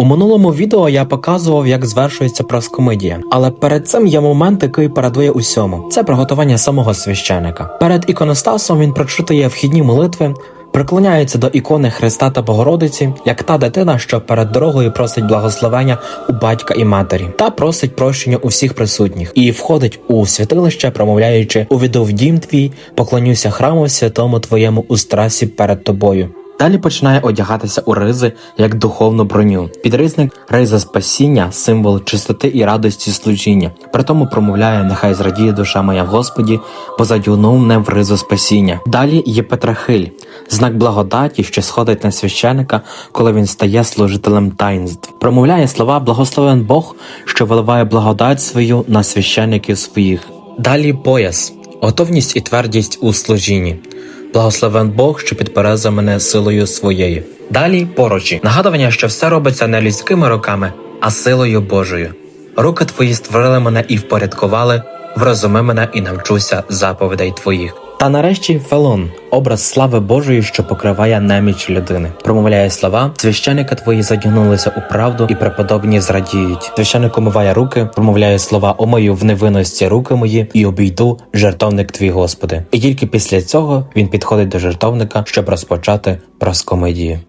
У минулому відео я показував, як звершується проскомедія, але перед цим є момент, який передує усьому. Це приготування самого священика. Перед іконостасом він прочитує вхідні молитви. Приклоняється до ікони Христа та Богородиці, як та дитина, що перед дорогою просить благословення у батька і матері, та просить прощення у всіх присутніх, і входить у святилище, промовляючи «Увійду в дім твій, поклонюся храму святому твоєму у страсі перед тобою. Далі починає одягатися у ризи як духовну броню. Підризник риза спасіння, символ чистоти і радості служіння. При тому промовляє: Нехай зрадіє душа моя в Господі, бо задюнув мене в ризу спасіння. Далі є Петрахиль, знак благодаті, що сходить на священика, коли він стає служителем таїнств. Промовляє слова Благословен Бог, що виливає благодать свою на священиків своїх. Далі пояс, готовність і твердість у служінні. Благословен Бог, що підперезав мене силою своєю. Далі порочі. Нагадування, що все робиться не людськими руками, а силою Божою. Руки твої створили мене і впорядкували, врозуми мене і навчуся заповідей твоїх. Та нарешті Фелон, образ слави Божої, що покриває неміч людини, промовляє слова. Священика твої задягнулися у правду, і преподобні зрадіють. Священик умиває руки, промовляє слова омию в невинності руки мої і обійду жертовник твій, Господи. І тільки після цього він підходить до жертовника, щоб розпочати проскомедію.